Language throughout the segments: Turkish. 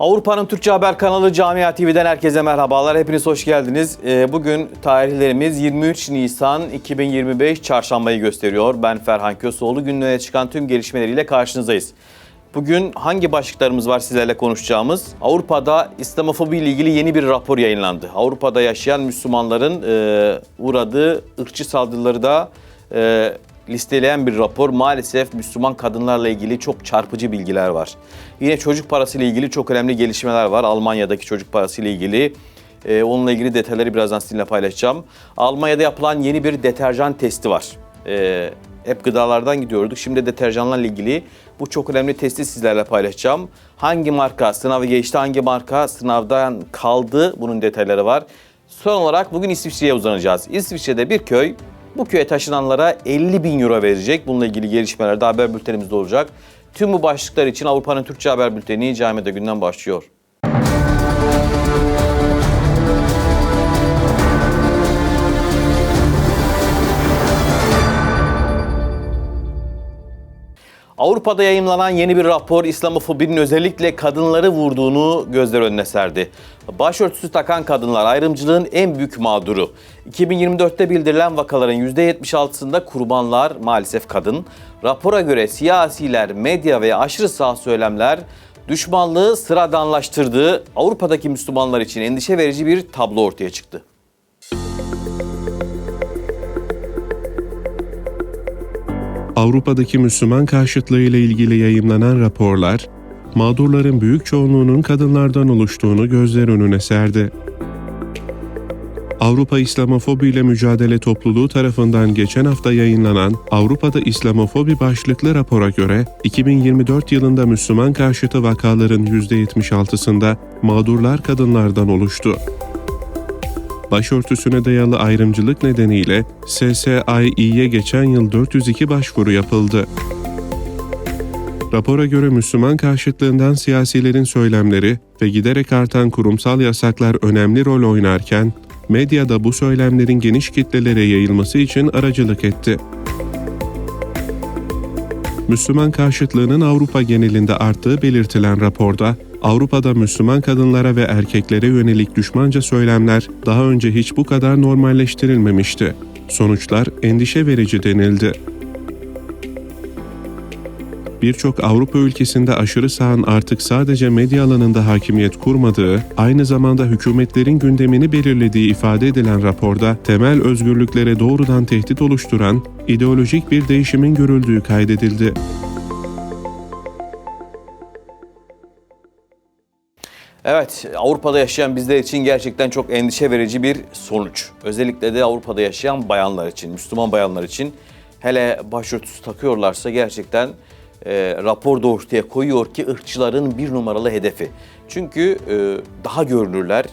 Avrupa'nın Türkçe Haber kanalı Camia TV'den herkese merhabalar. Hepiniz hoş geldiniz. Ee, Bugün tarihlerimiz 23 Nisan 2025 Çarşambayı gösteriyor. Ben Ferhan Kösoğlu. Günlüğe çıkan tüm gelişmeleriyle karşınızdayız. Bugün hangi başlıklarımız var sizlerle konuşacağımız? Avrupa'da İslamofobi ile ilgili yeni bir rapor yayınlandı. Avrupa'da yaşayan Müslümanların e, uğradığı ırkçı saldırıları da e, listeleyen bir rapor. Maalesef Müslüman kadınlarla ilgili çok çarpıcı bilgiler var. Yine çocuk parası ile ilgili çok önemli gelişmeler var. Almanya'daki çocuk parası ile ilgili. Ee, onunla ilgili detayları birazdan sizinle paylaşacağım. Almanya'da yapılan yeni bir deterjan testi var. Ee, hep gıdalardan gidiyorduk. Şimdi deterjanlarla ilgili bu çok önemli testi sizlerle paylaşacağım. Hangi marka sınavı geçti, hangi marka sınavdan kaldı bunun detayları var. Son olarak bugün İsviçre'ye uzanacağız. İsviçre'de bir köy bu köye taşınanlara 50 bin euro verecek. Bununla ilgili gelişmeler de haber bültenimizde olacak. Tüm bu başlıklar için Avrupa'nın Türkçe Haber Bülteni Cami'de günden başlıyor. Avrupa'da yayımlanan yeni bir rapor İslamofobinin özellikle kadınları vurduğunu gözler önüne serdi. Başörtüsü takan kadınlar ayrımcılığın en büyük mağduru. 2024'te bildirilen vakaların %76'sında kurbanlar maalesef kadın. Rapora göre siyasiler, medya ve aşırı sağ söylemler düşmanlığı sıradanlaştırdığı Avrupa'daki Müslümanlar için endişe verici bir tablo ortaya çıktı. Avrupa'daki Müslüman karşıtlığı ile ilgili yayımlanan raporlar, mağdurların büyük çoğunluğunun kadınlardan oluştuğunu gözler önüne serdi. Avrupa İslamofobi ile Mücadele Topluluğu tarafından geçen hafta yayınlanan Avrupa'da İslamofobi başlıklı rapora göre 2024 yılında Müslüman karşıtı vakaların %76'sında mağdurlar kadınlardan oluştu başörtüsüne dayalı ayrımcılık nedeniyle SSI'ye geçen yıl 402 başvuru yapıldı. Rapora göre Müslüman karşıtlığından siyasilerin söylemleri ve giderek artan kurumsal yasaklar önemli rol oynarken, medyada bu söylemlerin geniş kitlelere yayılması için aracılık etti. Müslüman karşıtlığının Avrupa genelinde arttığı belirtilen raporda, Avrupa'da Müslüman kadınlara ve erkeklere yönelik düşmanca söylemler daha önce hiç bu kadar normalleştirilmemişti. Sonuçlar endişe verici denildi. Birçok Avrupa ülkesinde aşırı sağın artık sadece medya alanında hakimiyet kurmadığı, aynı zamanda hükümetlerin gündemini belirlediği ifade edilen raporda temel özgürlüklere doğrudan tehdit oluşturan ideolojik bir değişimin görüldüğü kaydedildi. Evet, Avrupa'da yaşayan bizler için gerçekten çok endişe verici bir sonuç. Özellikle de Avrupa'da yaşayan bayanlar için, Müslüman bayanlar için hele başörtüsü takıyorlarsa gerçekten e, rapor da ortaya koyuyor ki ırkçıların bir numaralı hedefi. Çünkü e, daha görünürler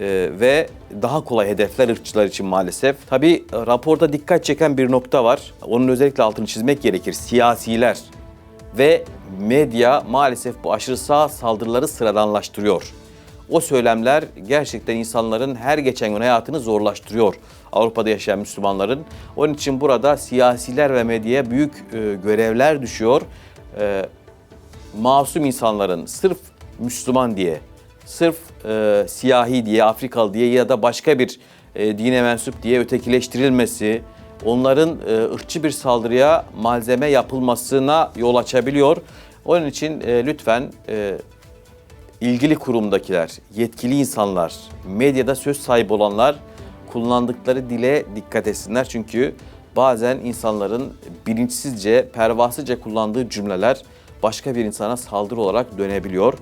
e, ve daha kolay hedefler ırkçılar için maalesef. Tabii e, raporda dikkat çeken bir nokta var. Onun özellikle altını çizmek gerekir. Siyasiler ve medya maalesef bu aşırı sağ saldırıları sıradanlaştırıyor. O söylemler gerçekten insanların her geçen gün hayatını zorlaştırıyor. Avrupa'da yaşayan Müslümanların. Onun için burada siyasiler ve medyaya büyük e, görevler düşüyor. E, masum insanların sırf Müslüman diye, sırf e, siyahi diye, Afrikalı diye ya da başka bir e, dine mensup diye ötekileştirilmesi, onların e, ırkçı bir saldırıya malzeme yapılmasına yol açabiliyor. Onun için e, lütfen e, ilgili kurumdakiler, yetkili insanlar, medyada söz sahibi olanlar kullandıkları dile dikkat etsinler. Çünkü bazen insanların bilinçsizce, pervasızca kullandığı cümleler başka bir insana saldırı olarak dönebiliyor.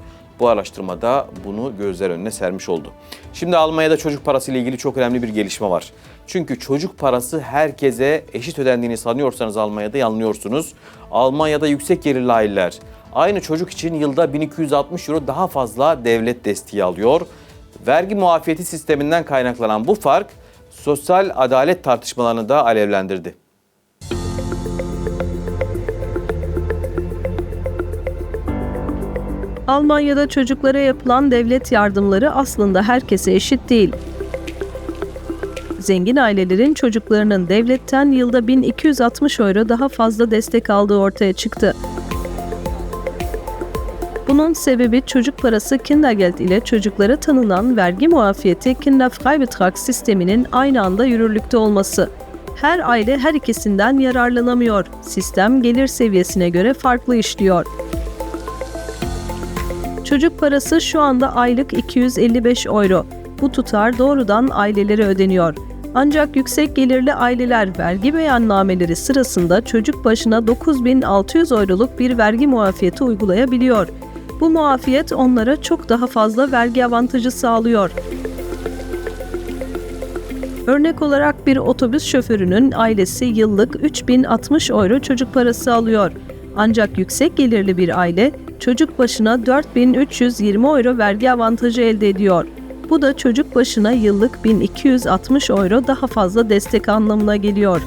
Bu araştırmada bunu gözler önüne sermiş oldu. Şimdi Almanya'da çocuk parası ile ilgili çok önemli bir gelişme var. Çünkü çocuk parası herkese eşit ödendiğini sanıyorsanız Almanya'da yanılıyorsunuz. Almanya'da yüksek gelirli aileler aynı çocuk için yılda 1260 euro daha fazla devlet desteği alıyor. Vergi muafiyeti sisteminden kaynaklanan bu fark sosyal adalet tartışmalarını da alevlendirdi. Almanya'da çocuklara yapılan devlet yardımları aslında herkese eşit değil. Zengin ailelerin çocuklarının devletten yılda 1260 euro daha fazla destek aldığı ortaya çıktı. Bunun sebebi çocuk parası Kindergeld ile çocuklara tanınan vergi muafiyeti Kinderfreibetrag sisteminin aynı anda yürürlükte olması. Her aile her ikisinden yararlanamıyor. Sistem gelir seviyesine göre farklı işliyor. Çocuk parası şu anda aylık 255 euro. Bu tutar doğrudan ailelere ödeniyor. Ancak yüksek gelirli aileler vergi beyannameleri sırasında çocuk başına 9600 euroluk bir vergi muafiyeti uygulayabiliyor. Bu muafiyet onlara çok daha fazla vergi avantajı sağlıyor. Örnek olarak bir otobüs şoförünün ailesi yıllık 3060 euro çocuk parası alıyor. Ancak yüksek gelirli bir aile çocuk başına 4320 euro vergi avantajı elde ediyor. Bu da çocuk başına yıllık 1260 euro daha fazla destek anlamına geliyor.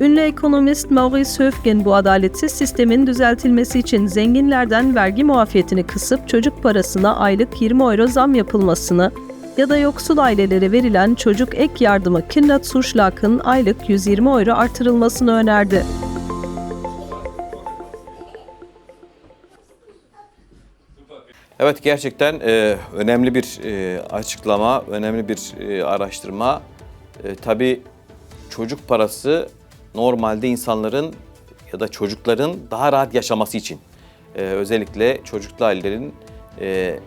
Ünlü ekonomist Maurice Höfgen bu adaletsiz sistemin düzeltilmesi için zenginlerden vergi muafiyetini kısıp çocuk parasına aylık 20 euro zam yapılmasını ya da yoksul ailelere verilen çocuk ek yardımı Kinderzuschlag'ın aylık 120 euro artırılmasını önerdi. Evet gerçekten e, önemli bir e, açıklama, önemli bir e, araştırma. E, tabii çocuk parası normalde insanların ya da çocukların daha rahat yaşaması için. e, özellikle çocuklu ailelerin e,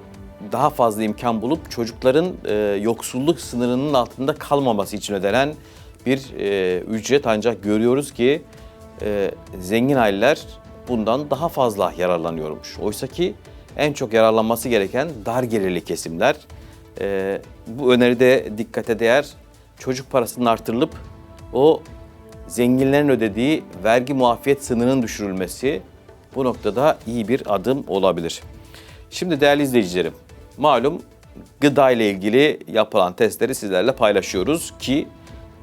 daha fazla imkan bulup çocukların e, yoksulluk sınırının altında kalmaması için ödenen bir e, ücret. Ancak görüyoruz ki e, zengin aileler bundan daha fazla yararlanıyormuş. Oysa ki en çok yararlanması gereken dar gelirli kesimler. E, bu öneride dikkate değer çocuk parasının artırılıp o zenginlerin ödediği vergi muafiyet sınırının düşürülmesi bu noktada iyi bir adım olabilir. Şimdi değerli izleyicilerim, malum gıda ile ilgili yapılan testleri sizlerle paylaşıyoruz ki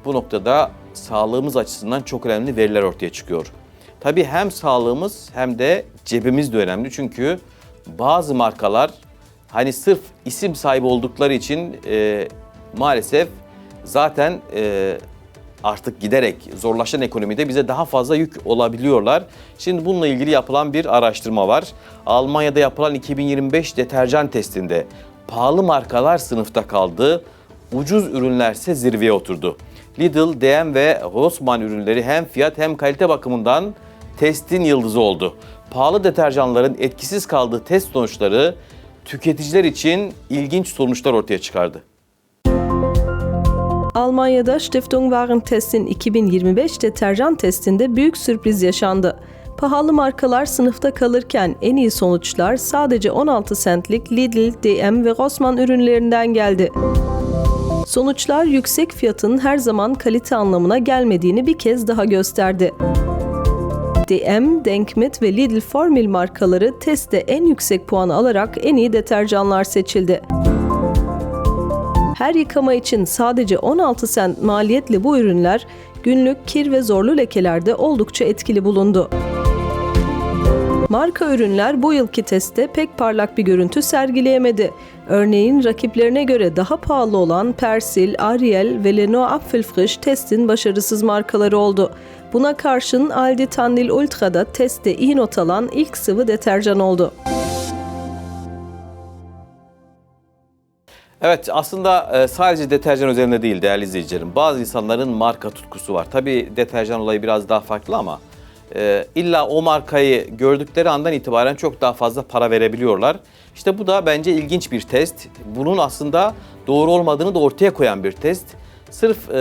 bu noktada sağlığımız açısından çok önemli veriler ortaya çıkıyor. Tabii hem sağlığımız hem de cebimiz de önemli çünkü bazı markalar hani sırf isim sahibi oldukları için e, maalesef zaten e, artık giderek zorlaşan ekonomide bize daha fazla yük olabiliyorlar. Şimdi bununla ilgili yapılan bir araştırma var. Almanya'da yapılan 2025 deterjan testinde pahalı markalar sınıfta kaldı, ucuz ürünlerse zirveye oturdu. Lidl, DM ve Rossmann ürünleri hem fiyat hem kalite bakımından testin yıldızı oldu. Pahalı deterjanların etkisiz kaldığı test sonuçları tüketiciler için ilginç sonuçlar ortaya çıkardı. Almanya'da Stiftung Warentest'in 2025 deterjan testinde büyük sürpriz yaşandı. Pahalı markalar sınıfta kalırken en iyi sonuçlar sadece 16 centlik Lidl, DM ve Rossmann ürünlerinden geldi. Sonuçlar yüksek fiyatın her zaman kalite anlamına gelmediğini bir kez daha gösterdi. DM, Denkmet ve Lidl Formül markaları testte en yüksek puan alarak en iyi deterjanlar seçildi. Her yıkama için sadece 16 sent maliyetle bu ürünler günlük kir ve zorlu lekelerde oldukça etkili bulundu. Marka ürünler bu yılki testte pek parlak bir görüntü sergileyemedi. Örneğin rakiplerine göre daha pahalı olan Persil, Ariel ve Lenoir Apfelfrisch testin başarısız markaları oldu. Buna karşın Aldi Tandil Ultra'da testte iyi not alan ilk sıvı deterjan oldu. Evet aslında e, sadece deterjan üzerinde değil değerli izleyicilerim. Bazı insanların marka tutkusu var. Tabii deterjan olayı biraz daha farklı ama e, illa o markayı gördükleri andan itibaren çok daha fazla para verebiliyorlar. İşte bu da bence ilginç bir test. Bunun aslında doğru olmadığını da ortaya koyan bir test. Sırf e,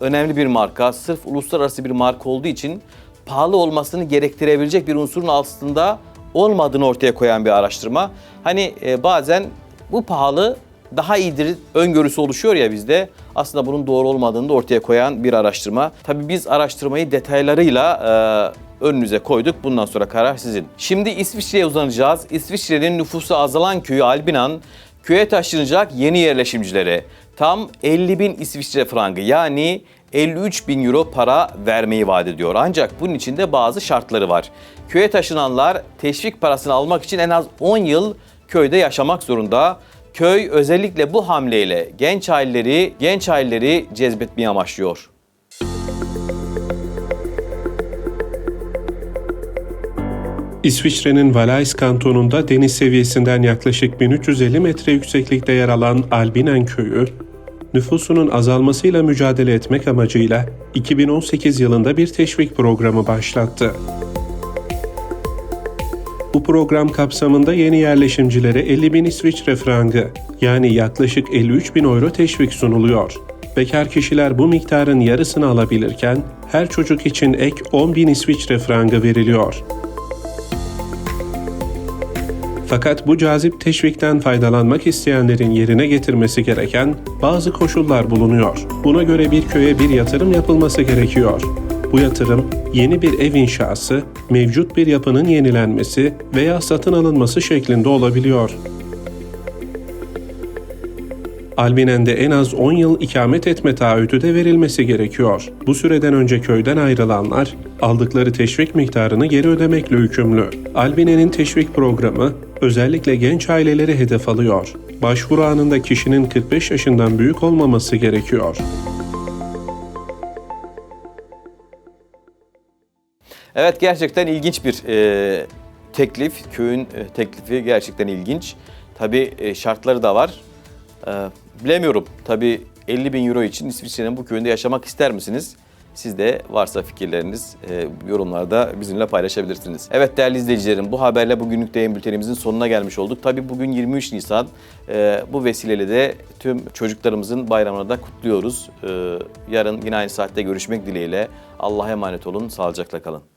önemli bir marka, sırf uluslararası bir marka olduğu için pahalı olmasını gerektirebilecek bir unsurun aslında olmadığını ortaya koyan bir araştırma. Hani e, bazen bu pahalı daha iyidir öngörüsü oluşuyor ya bizde. Aslında bunun doğru olmadığını da ortaya koyan bir araştırma. Tabii biz araştırmayı detaylarıyla e, önünüze koyduk. Bundan sonra karar sizin. Şimdi İsviçre'ye uzanacağız. İsviçre'nin nüfusu azalan köyü Albinan, köye taşınacak yeni yerleşimcilere tam 50 bin İsviçre frangı yani 53 bin euro para vermeyi vaat ediyor. Ancak bunun için de bazı şartları var. Köye taşınanlar teşvik parasını almak için en az 10 yıl köyde yaşamak zorunda. Köy özellikle bu hamleyle genç aileleri, genç aileleri cezbetmeyi amaçlıyor. İsviçre'nin Valais kantonunda deniz seviyesinden yaklaşık 1350 metre yükseklikte yer alan Albinen köyü, nüfusunun azalmasıyla mücadele etmek amacıyla 2018 yılında bir teşvik programı başlattı. Bu program kapsamında yeni yerleşimcilere 50 bin İsviçre frangı yani yaklaşık 53 bin euro teşvik sunuluyor. Bekar kişiler bu miktarın yarısını alabilirken her çocuk için ek 10 bin İsviçre frangı veriliyor. Fakat bu cazip teşvikten faydalanmak isteyenlerin yerine getirmesi gereken bazı koşullar bulunuyor. Buna göre bir köye bir yatırım yapılması gerekiyor. Bu yatırım yeni bir ev inşası, mevcut bir yapının yenilenmesi veya satın alınması şeklinde olabiliyor. Albinen'de en az 10 yıl ikamet etme taahhütü de verilmesi gerekiyor. Bu süreden önce köyden ayrılanlar aldıkları teşvik miktarını geri ödemekle yükümlü. Albinen'in teşvik programı özellikle genç aileleri hedef alıyor. Başvuru anında kişinin 45 yaşından büyük olmaması gerekiyor. Evet gerçekten ilginç bir e, teklif. Köyün e, teklifi gerçekten ilginç. Tabii e, şartları da var. E, bilemiyorum. Tabii 50 bin euro için İsviçre'nin bu köyünde yaşamak ister misiniz? Siz de varsa fikirleriniz e, yorumlarda bizimle paylaşabilirsiniz. Evet değerli izleyicilerim bu haberle bugünlük yayın bültenimizin sonuna gelmiş olduk. Tabii bugün 23 Nisan. E, bu vesileyle de tüm çocuklarımızın bayramını da kutluyoruz. E, yarın yine aynı saatte görüşmek dileğiyle. Allah'a emanet olun. Sağlıcakla kalın.